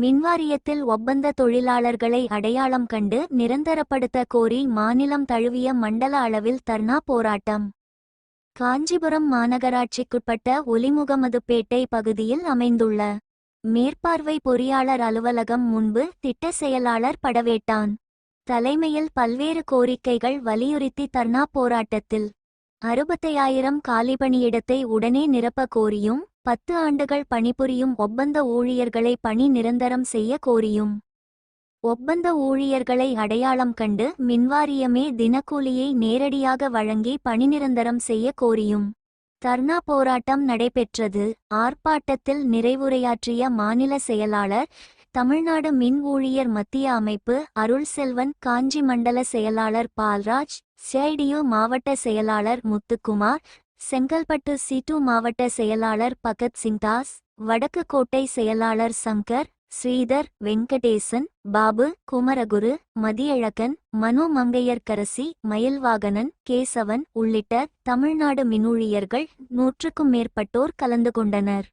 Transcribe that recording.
மின்வாரியத்தில் ஒப்பந்த தொழிலாளர்களை அடையாளம் கண்டு நிரந்தரப்படுத்த கோரி மாநிலம் தழுவிய மண்டல அளவில் தர்ணா போராட்டம். காஞ்சிபுரம் மாநகராட்சிக்குட்பட்ட ஒலிமுகமதுப்பேட்டை பகுதியில் அமைந்துள்ள மேற்பார்வை பொறியாளர் அலுவலகம் முன்பு திட்ட செயலாளர் படவேட்டான். தலைமையில் பல்வேறு கோரிக்கைகள் வலியுறுத்தி தர்ணா போராட்டத்தில் அறுபத்தையாயிரம் காலிபணியிடத்தை உடனே நிரப்ப கோரியும் பத்து ஆண்டுகள் பணிபுரியும் ஒப்பந்த ஊழியர்களை பணி நிரந்தரம் செய்ய கோரியும். ஒப்பந்த ஊழியர்களை அடையாளம் கண்டு மின்வாரியமே தினக்கூலியை நேரடியாக வழங்கி பணி நிரந்தரம் செய்ய கோரியும். தர்ணா போராட்டம் நடைபெற்றது. ஆர்ப்பாட்டத்தில் நிறைவுரையாற்றிய மாநில செயலாளர் தமிழ்நாடு மின் ஊழியர் மத்திய அமைப்பு அருள் செல்வன் காஞ்சி மண்டல செயலாளர் பால்ராஜ் சிஐடியு மாவட்ட செயலாளர் முத்துக்குமார் செங்கல்பட்டு சிட்டு மாவட்ட செயலாளர் பகத் சிங்தாஸ் வடக்கு கோட்டை செயலாளர் சங்கர் ஸ்ரீதர் வெங்கடேசன் பாபு குமரகுரு மதியழகன் மனு மங்கையர்கரசி மயில்வாகனன் கேசவன் உள்ளிட்ட தமிழ்நாடு மின்னூழியர்கள் நூற்றுக்கும் மேற்பட்டோர் கலந்து கொண்டனர்.